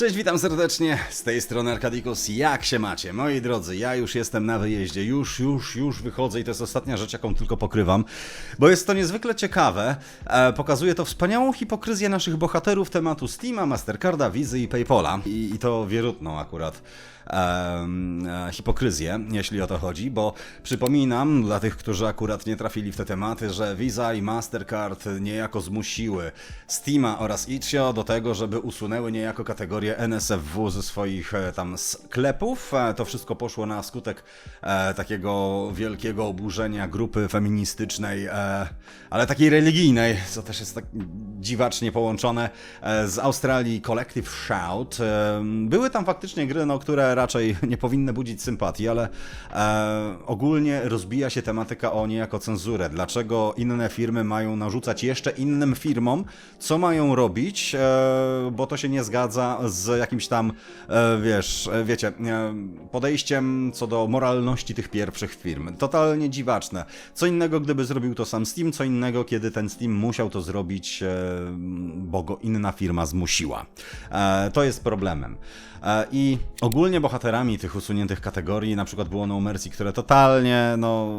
Cześć, witam serdecznie. Z tej strony Arkadikus. Jak się macie? Moi drodzy, ja już jestem na wyjeździe. Już, już, już wychodzę i to jest ostatnia rzecz, jaką tylko pokrywam, bo jest to niezwykle ciekawe. E, pokazuje to wspaniałą hipokryzję naszych bohaterów tematu Steama, Mastercarda, Wizy i Paypola. I, i to wierutną akurat e, hipokryzję, jeśli o to chodzi, bo przypominam dla tych, którzy akurat nie trafili w te tematy, że Visa i Mastercard niejako zmusiły Steama oraz Itch.io do tego, żeby usunęły niejako kategorię NSFW ze swoich e, tam sklepów. E, To wszystko poszło na skutek e, takiego wielkiego oburzenia grupy feministycznej, e, ale takiej religijnej, co też jest tak dziwacznie połączone e, z Australii Collective Shout. E, Były tam faktycznie gry, no, które raczej nie powinny budzić sympatii, ale e, ogólnie rozbija się tematyka o niejako cenzurę. Dlaczego inne firmy mają narzucać jeszcze innym firmom, co mają robić, e, bo to się nie zgadza z jakimś tam, e, wiesz, e, wiecie, e, podejściem co do moralności tych pierwszych firm. Totalnie dziwaczne. Co innego, gdyby zrobił to sam Steam, co innego, kiedy ten Steam musiał to zrobić, e, bo go inna firma zmusiła. To jest problemem. I ogólnie bohaterami tych usuniętych kategorii na przykład było No Mercy, które totalnie no,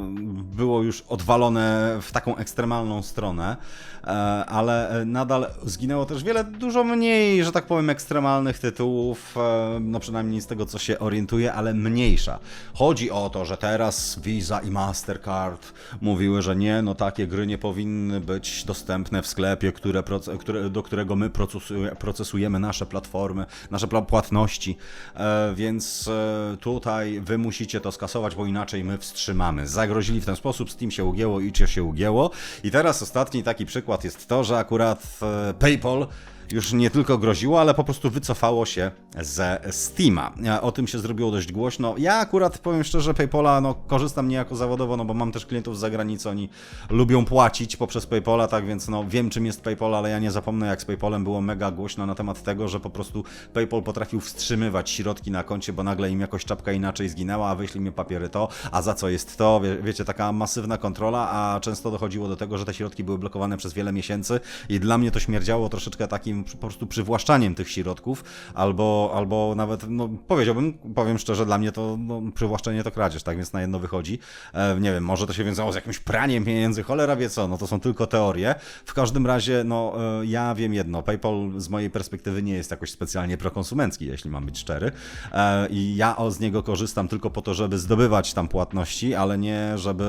było już odwalone w taką ekstremalną stronę, e, ale e, nadal zginęło też wiele dużo mniej, że tak powiem, ekstremalnych tytułów, e, no przynajmniej z tego co się orientuję, ale mniejsza. Chodzi o to, że teraz Visa i Mastercard mówiły, że nie, no takie gry nie powinny być dostępne w sklepie, które, które, do którego my procesuje- procesujemy nasze platformy, nasze płatności, e, więc e, tutaj wy musicie to skasować, bo inaczej my wstrzymamy. Zagrozili w ten sposób, Steam się ugięło, Itch się ugięło i teraz ostatni taki przykład jest to, że akurat e, PayPal już nie tylko groziło, ale po prostu wycofało się ze Steama. O tym się zrobiło dość głośno. Ja akurat powiem szczerze, PayPola no, korzystam niejako zawodowo, no bo mam też klientów z zagranicy, oni lubią płacić poprzez PayPola, tak więc no, wiem czym jest PayPal, ale ja nie zapomnę jak z PayPolem było mega głośno na temat tego, że po prostu PayPal potrafił wstrzymywać środki na koncie, bo nagle im jakoś czapka inaczej zginęła, a wyślij mi papiery to, a za co jest to, Wie, wiecie, taka masywna kontrola, a często dochodziło do tego, że te środki były blokowane przez wiele miesięcy i dla mnie to śmierdziało troszeczkę takim po prostu przywłaszczaniem tych środków, albo, albo nawet, no powiedziałbym, powiem szczerze, dla mnie to no, przywłaszczenie to kradzież, tak więc na jedno wychodzi. E, nie wiem, może to się wiązało z jakimś praniem pieniędzy, cholera wie co, no to są tylko teorie. W każdym razie, no e, ja wiem jedno, PayPal z mojej perspektywy nie jest jakoś specjalnie prokonsumencki, jeśli mam być szczery. E, I ja z niego korzystam tylko po to, żeby zdobywać tam płatności, ale nie żeby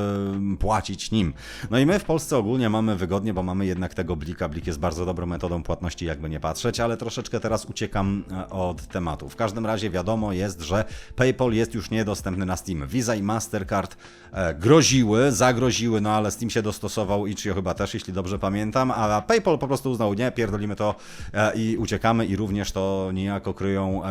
płacić nim. No i my w Polsce ogólnie mamy wygodnie, bo mamy jednak tego blika. Blik jest bardzo dobrą metodą płatności, jakby nie patrzeć, ale troszeczkę teraz uciekam e, od tematu. W każdym razie wiadomo jest, że PayPal jest już niedostępny na Steam. Visa i Mastercard e, groziły, zagroziły, no ale Steam się dostosował i Chio chyba też, jeśli dobrze pamiętam, a PayPal po prostu uznał, nie, pierdolimy to e, i uciekamy i również to niejako kryją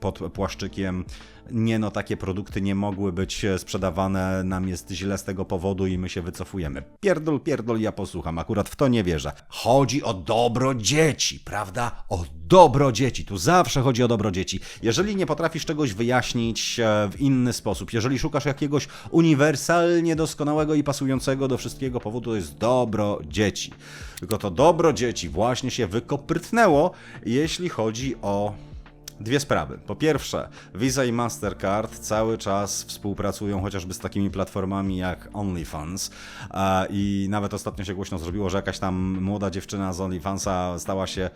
pod płaszczykiem nie no, takie produkty nie mogły być e, sprzedawane, nam jest źle z tego powodu i my się wycofujemy. Pierdol, pierdol, ja posłucham, akurat w to nie wierzę. Chodzi o dobro dzieci, prawda? O dobro dzieci, tu zawsze chodzi o dobro dzieci. Jeżeli nie potrafisz czegoś wyjaśnić e, w inny sposób, jeżeli szukasz jakiegoś uniwersalnie doskonałego i pasującego do wszystkiego powodu, to jest dobro dzieci. Tylko to dobro dzieci właśnie się wykoprytnęło, jeśli chodzi o Dwie sprawy. Po pierwsze, Visa i Mastercard cały czas współpracują chociażby z takimi platformami jak OnlyFans i nawet ostatnio się głośno zrobiło, że jakaś tam młoda dziewczyna z OnlyFansa stała się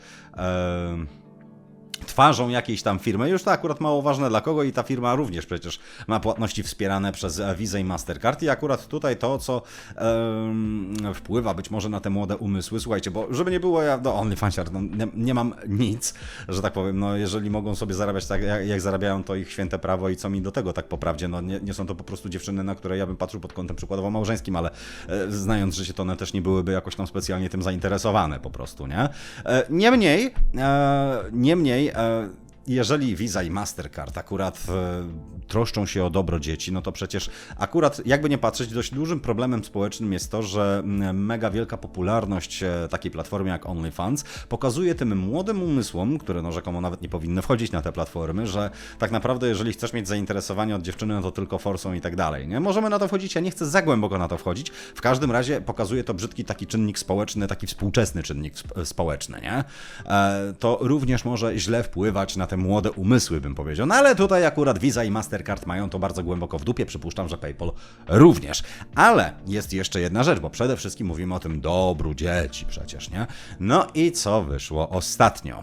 twarzą jakiejś tam firmy. Już to akurat mało ważne dla kogo i ta firma również przecież ma płatności wspierane przez e, Visa i Mastercard i akurat tutaj to, co em, wpływa być może na te młode umysły, słuchajcie, bo żeby nie było, ja do OnlyFansiar, no, nie, nie mam nic, że tak powiem, no jeżeli mogą sobie zarabiać tak, jak, jak zarabiają, to ich święte prawo i co mi do tego tak poprawdzie, no nie, nie są to po prostu dziewczyny, na które ja bym patrzył pod kątem przykładowo małżeńskim, ale e, znając życie, to one też nie byłyby jakoś tam specjalnie tym zainteresowane po prostu, nie? E, niemniej, e, niemniej, e, jeżeli Visa i Mastercard akurat e, troszczą się o dobro dzieci, no to przecież akurat, jakby nie patrzeć, dość dużym problemem społecznym jest to, że mega wielka popularność e, takiej platformy jak OnlyFans pokazuje tym młodym umysłom, które no rzekomo nawet nie powinny wchodzić na te platformy, że tak naprawdę jeżeli chcesz mieć zainteresowanie od dziewczyny, no to tylko forsą i tak dalej. Nie? Możemy na to wchodzić, ja nie chcę za głęboko na to wchodzić. W każdym razie pokazuje to brzydki taki czynnik społeczny, taki współczesny czynnik sp- społeczny, nie? E, to również może źle wpływać na te młode umysły, bym powiedział. No ale tutaj akurat Visa i Mastercard mają to bardzo głęboko w dupie, przypuszczam, że PayPal również. Ale jest jeszcze jedna rzecz, bo przede wszystkim mówimy o tym dobru dzieci przecież, nie? No i co wyszło ostatnio?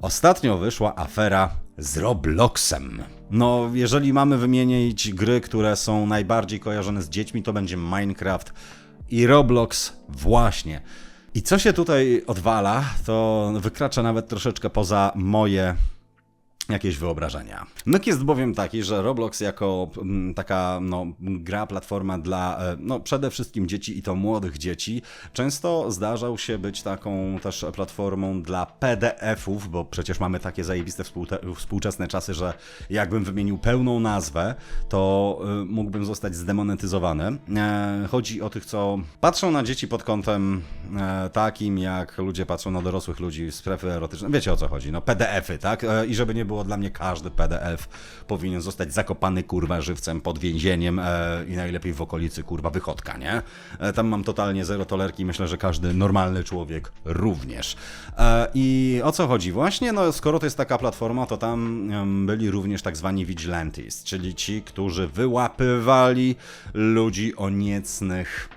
Ostatnio wyszła afera z Robloxem. No, jeżeli mamy wymienić gry, które są najbardziej kojarzone z dziećmi, to będzie Minecraft i Roblox właśnie. I co się tutaj odwala, to wykracza nawet troszeczkę poza moje jakieś wyobrażenia. Myk jest bowiem taki, że Roblox jako mm, taka no, gra, platforma dla e, no, przede wszystkim dzieci i to młodych dzieci, często zdarzał się być taką też platformą dla PDF-ów, bo przecież mamy takie zajebiste współczesne czasy, że jakbym wymienił pełną nazwę, to y, mógłbym zostać zdemonetyzowany. E, chodzi o tych, co patrzą na dzieci pod kątem e, takim, jak ludzie patrzą na dorosłych ludzi, strefy erotyczne. Wiecie o co chodzi, no PDF-y, tak? E, I żeby nie było dla mnie każdy PDF powinien zostać zakopany kurwa żywcem pod więzieniem e, i najlepiej w okolicy kurwa wychodka, nie? E, tam mam totalnie zero tolerki, myślę, że każdy normalny człowiek również. E, I o co chodzi? Właśnie, no skoro to jest taka platforma, to tam byli również tak zwani vigilantes, czyli ci, którzy wyłapywali ludzi o niecnych,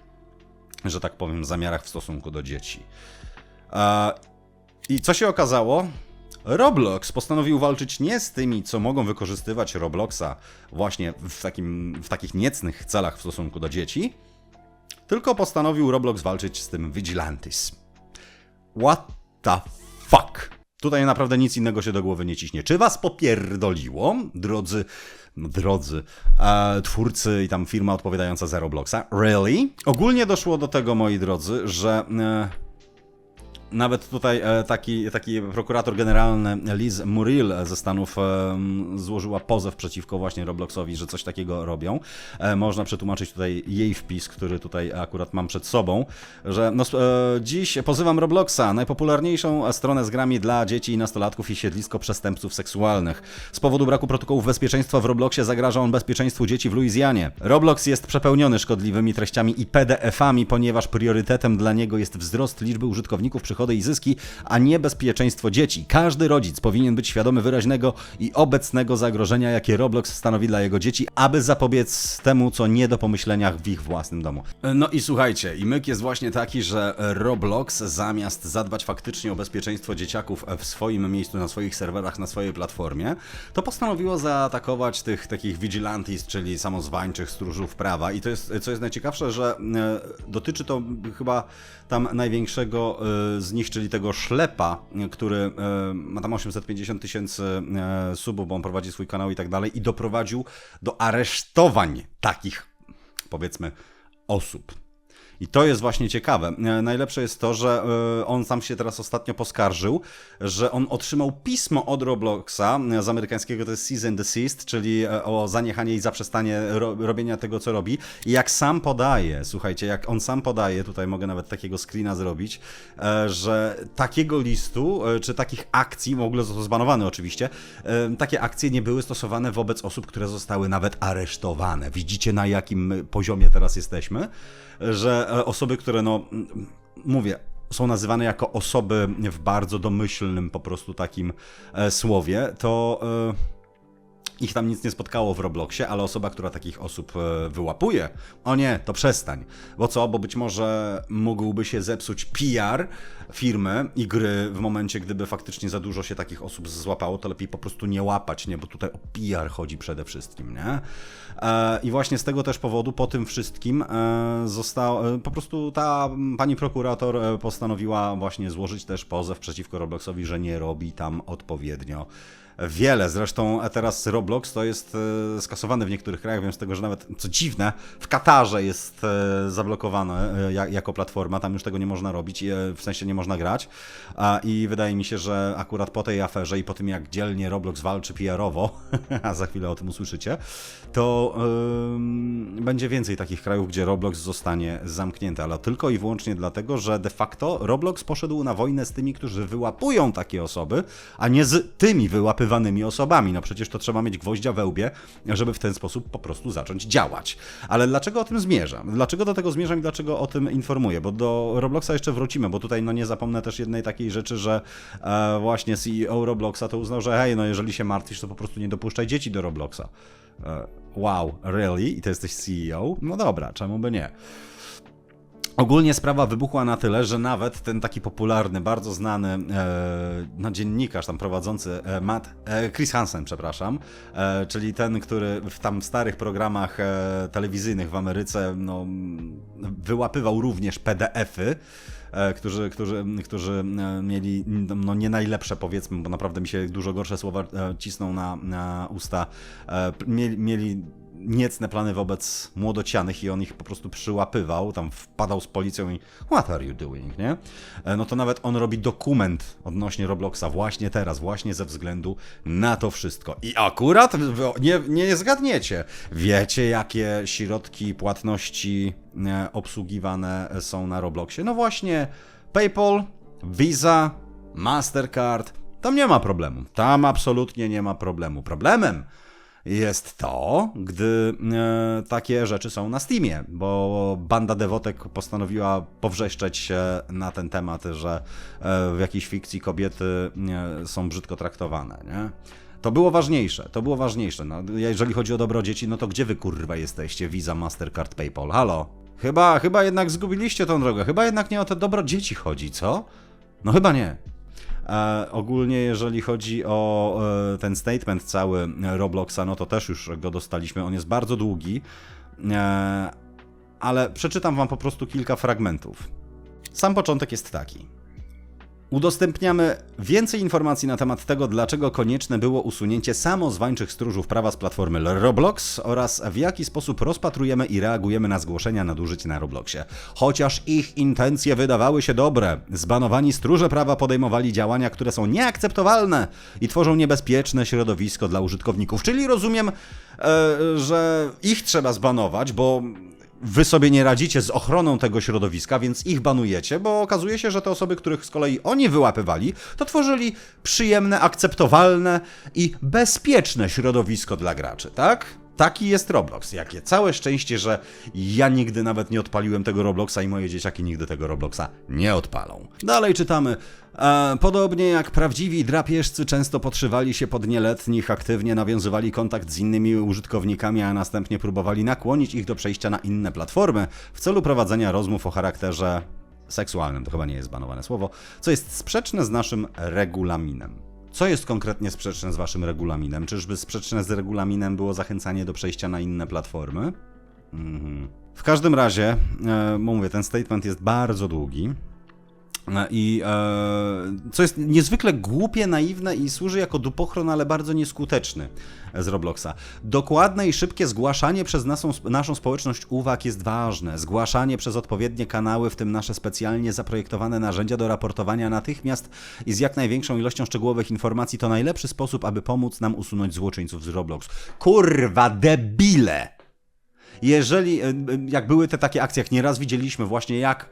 że tak powiem, zamiarach w stosunku do dzieci. E, I co się okazało? Roblox postanowił walczyć nie z tymi, co mogą wykorzystywać Robloxa właśnie w, takim, w takich niecnych celach w stosunku do dzieci, tylko postanowił Roblox walczyć z tym Vigilantes. What the fuck? Tutaj naprawdę nic innego się do głowy nie ciśnie. Czy was popierdoliło, drodzy, drodzy, e, twórcy i tam firma odpowiadająca za Robloxa? Really? Ogólnie doszło do tego, moi drodzy, że... E, nawet tutaj e, taki, taki prokurator generalny Liz Muriel ze Stanów e, złożyła pozew przeciwko właśnie Robloxowi, że coś takiego robią. E, Można przetłumaczyć tutaj jej wpis, który tutaj akurat mam przed sobą, że no, dziś pozywam Robloxa, najpopularniejszą stronę z grami dla dzieci i nastolatków i siedlisko przestępców seksualnych. Z powodu braku protokołów bezpieczeństwa w Robloxie zagraża on bezpieczeństwu dzieci w Luizjanie. Roblox jest przepełniony szkodliwymi treściami i PDF-ami, ponieważ priorytetem dla niego jest wzrost liczby użytkowników, i zyski, a nie bezpieczeństwo dzieci. Każdy rodzic powinien być świadomy wyraźnego i obecnego zagrożenia, jakie Roblox stanowi dla jego dzieci, aby zapobiec temu, co nie do pomyślenia w ich własnym domu. No i słuchajcie, i myk jest właśnie taki, że Roblox zamiast zadbać faktycznie o bezpieczeństwo dzieciaków w swoim miejscu, na swoich serwerach, na swojej platformie, to postanowiło zaatakować tych takich vigilantes, czyli samozwańczych stróżów prawa. I to jest, co jest najciekawsze, że e, dotyczy to chyba tam największego e, z nich, czyli tego szlepa, który e, ma tam 850 tysięcy e, subów, bo on prowadzi swój kanał i tak dalej, i doprowadził do aresztowań takich, powiedzmy, osób. I to jest właśnie ciekawe. E, Najlepsze jest to, że e, on sam się teraz ostatnio poskarżył, że on otrzymał pismo od Robloxa e, z amerykańskiego, to jest cease and desist, czyli o zaniechanie i zaprzestanie ro robienia tego, co robi. I jak sam podaje, słuchajcie, jak on sam podaje, tutaj mogę nawet takiego screena zrobić, że takiego listu, czy takich akcji, w ogóle został zbanowany oczywiście, takie akcje nie były stosowane wobec osób, które zostały nawet aresztowane. Widzicie na jakim poziomie teraz jesteśmy? że e, osoby, które no m, mówię, są nazywane jako osoby w bardzo domyślnym po prostu takim e, słowie, to e, ich tam nic nie spotkało w Robloxie, ale osoba, która takich osób e, wyłapuje, o nie, to przestań. Bo co, bo być może mógłby się zepsuć PR firmy i gry w momencie, gdyby faktycznie za dużo się takich osób złapało, to lepiej po prostu nie łapać, nie? Bo tutaj o PR chodzi przede wszystkim, nie? E, I właśnie z tego też powodu po tym wszystkim e, została, po prostu ta pani prokurator postanowiła właśnie złożyć też pozew przeciwko Robloxowi, że nie robi tam odpowiednio wiele. Zresztą teraz Roblox to jest e, skasowany w niektórych krajach, wiem z tego, że nawet, co dziwne, w Katarze jest e, zablokowane e, ja- jako platforma, tam już tego nie można robić, w sensie nie można grać. I wydaje mi się, że akurat po tej aferze i po tym, jak dzielnie Roblox walczy PR-owo, a za chwilę o tym usłyszycie, to ym, będzie więcej takich krajów, gdzie Roblox zostanie zamknięty, ale tylko i wyłącznie dlatego, że de facto Roblox poszedł na wojnę z tymi, którzy wyłapują takie osoby, a nie z tymi wyłapywanymi osobami. No przecież to trzeba mieć gwoździa we łbie, żeby w ten sposób po prostu zacząć działać. Ale dlaczego o tym zmierzam? Dlaczego do tego zmierzam i dlaczego o tym informuję? Bo do Robloxa jeszcze wrócimy, bo tutaj no nie zapomnę też jednej takiej rzeczy, że e, właśnie CEO Robloxa to uznał, że hej, no jeżeli się martwisz, to po prostu nie dopuszczaj dzieci do Robloxa. E, wow, really? I to jesteś CEO? No dobra, czemu by nie? Ogólnie sprawa wybuchła na tyle, że nawet ten taki popularny, bardzo znany e, no, dziennikarz tam prowadzący, e, Matt, e, Chris Hansen, przepraszam, e, czyli ten, który w tam starych programach e, telewizyjnych w Ameryce no, wyłapywał również PDF-y, e, którzy, którzy, którzy e, mieli no, nie najlepsze powiedzmy, bo naprawdę mi się dużo gorsze słowa e, cisną na, na usta, mieli, mieli niecne plany wobec młodocianych i on ich po prostu przyłapywał, tam wpadał z policją i what are you doing, nie? E, No to nawet on robi dokument odnośnie Robloxa właśnie teraz, właśnie ze względu na to wszystko. I akurat, nie, nie zgadniecie, wiecie jakie środki płatności e, obsługiwane są na Robloxie? No właśnie PayPal, Visa, Mastercard, tam nie ma problemu. Tam absolutnie nie ma problemu. Problemem jest to, gdy e, takie rzeczy są na Steamie, bo banda dewotek postanowiła powrzeszczeć się na ten temat, że e, w jakiejś fikcji kobiety e, są brzydko traktowane, nie? To było ważniejsze, to było ważniejsze. No, jeżeli chodzi o dobro dzieci, no to gdzie wy kurwa jesteście? Visa, Mastercard, PayPal, halo? Chyba, chyba jednak zgubiliście tą drogę, chyba jednak nie o to dobro dzieci chodzi, co? No chyba nie. E, ogólnie, jeżeli chodzi o e, ten statement cały Robloxa, no to też już go dostaliśmy. On jest bardzo długi, e, ale przeczytam Wam po prostu kilka fragmentów. Sam początek jest taki. Udostępniamy więcej informacji na temat tego, dlaczego konieczne było usunięcie samozwańczych stróżów prawa z platformy Roblox oraz w jaki sposób rozpatrujemy i reagujemy na zgłoszenia nadużyć na Robloxie. Chociaż ich intencje wydawały się dobre, zbanowani stróże prawa podejmowali działania, które są nieakceptowalne i tworzą niebezpieczne środowisko dla użytkowników. Czyli rozumiem, e, że ich trzeba zbanować, bo wy sobie nie radzicie z ochroną tego środowiska, więc ich banujecie, bo okazuje się, że te osoby, których z kolei oni wyłapywali, to tworzyli przyjemne, akceptowalne i bezpieczne środowisko dla graczy, tak? Taki jest Roblox. Jakie całe szczęście, że ja nigdy nawet nie odpaliłem tego Robloxa i moje dzieciaki nigdy tego Robloxa nie odpalą. Dalej czytamy. Podobnie jak prawdziwi drapieżcy często podszywali się pod nieletnich, aktywnie nawiązywali kontakt z innymi użytkownikami, a następnie próbowali nakłonić ich do przejścia na inne platformy w celu prowadzenia rozmów o charakterze seksualnym, to chyba nie jest banowane słowo, co jest sprzeczne z naszym regulaminem. Co jest konkretnie sprzeczne z waszym regulaminem? Czyżby sprzeczne z regulaminem było zachęcanie do przejścia na inne platformy? Mhm. W każdym razie, e, mówię, ten statement jest bardzo długi. E, I e, co jest niezwykle głupie, naiwne i służy jako dupochron, ale bardzo nieskuteczny z Robloxa. Dokładne i szybkie zgłaszanie przez naszą, naszą społeczność uwag jest ważne. Zgłaszanie przez odpowiednie kanały, w tym nasze specjalnie zaprojektowane narzędzia do raportowania natychmiast i z jak największą ilością szczegółowych informacji to najlepszy sposób, aby pomóc nam usunąć złoczyńców z Roblox. Kurwa, debile! Jeżeli, e, e, jak były te takie akcje, jak nieraz widzieliśmy właśnie jak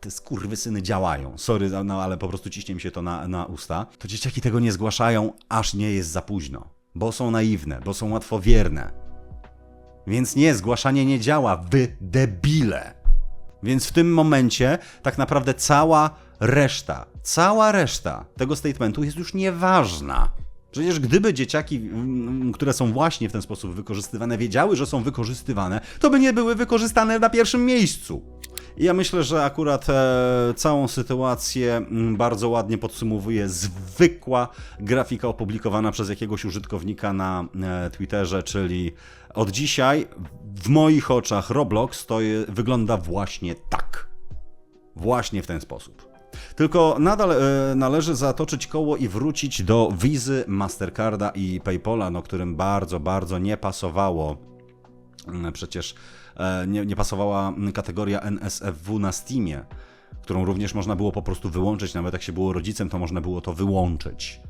te skurwysyny działają. Sorry, no ale po prostu ciśnie mi się to na, na usta. To dzieciaki tego nie zgłaszają, aż nie jest za późno. Bo są naiwne, bo są łatwowierne. Więc nie, zgłaszanie nie działa, wy debile. Więc w tym momencie tak naprawdę cała reszta, cała reszta tego statementu jest już nieważna. Przecież gdyby dzieciaki, które są właśnie w ten sposób wykorzystywane, wiedziały, że są wykorzystywane, to by nie były wykorzystane na pierwszym miejscu. Ja myślę, że akurat e, całą sytuację mm, bardzo ładnie podsumowuje zwykła grafika opublikowana przez jakiegoś użytkownika na e, Twitterze, czyli od dzisiaj w moich oczach Roblox to je, wygląda właśnie tak. Właśnie w ten sposób. Tylko nadal e, należy zatoczyć koło i wrócić do wizy Mastercarda i Paypola, no którym bardzo, bardzo nie pasowało Przecież e, nie, nie pasowała kategoria NSFW na Steamie, którą również można było po prostu wyłączyć, nawet jak się było rodzicem, to można było to wyłączyć.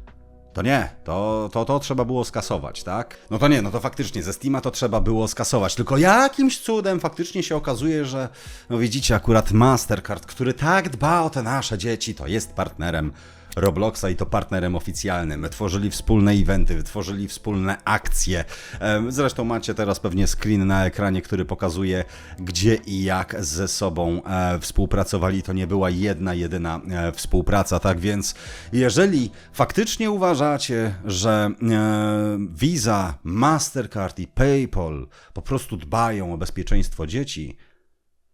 To nie, to, to, to trzeba było skasować, tak? No to nie, no to faktycznie ze Steama to trzeba było skasować, tylko jakimś cudem faktycznie się okazuje, że no widzicie, akurat Mastercard, który tak dba o te nasze dzieci, to jest partnerem Robloxa i to partnerem oficjalnym. Tworzyli wspólne eventy, tworzyli wspólne akcje. Zresztą macie teraz pewnie screen na ekranie, który pokazuje, gdzie i jak ze sobą e, współpracowali. To nie była jedna, jedyna e, współpraca. Tak więc, jeżeli faktycznie uważacie, że e, Visa, Mastercard i PayPal po prostu dbają o bezpieczeństwo dzieci,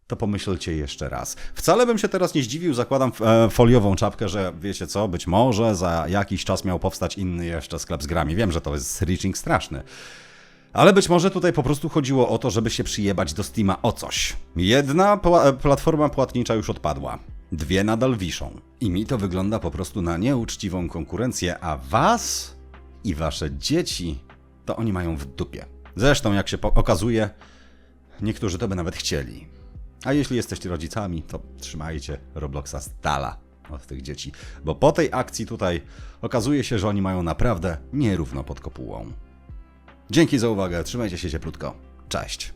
to pomyślcie jeszcze raz. Wcale bym się teraz nie zdziwił, zakładam e, foliową czapkę, że wiecie co, być może za jakiś czas miał powstać inny jeszcze sklep z grami. Wiem, że to jest reaching straszny. Ale być może tutaj po prostu chodziło o to, żeby się przyjebać do Steama o coś. Jedna pła- platforma płatnicza już odpadła. Dwie nadal wiszą. I mi to wygląda po prostu na nieuczciwą konkurencję, a was i wasze dzieci to oni mają w dupie. Zresztą, jak się okazuje, niektórzy to by nawet chcieli. A jeśli jesteście rodzicami, to trzymajcie Robloxa z dala od tych dzieci, bo po tej akcji tutaj okazuje się, że oni mają naprawdę nierówno pod kopułą. Dzięki za uwagę, trzymajcie się cieplutko. Cześć.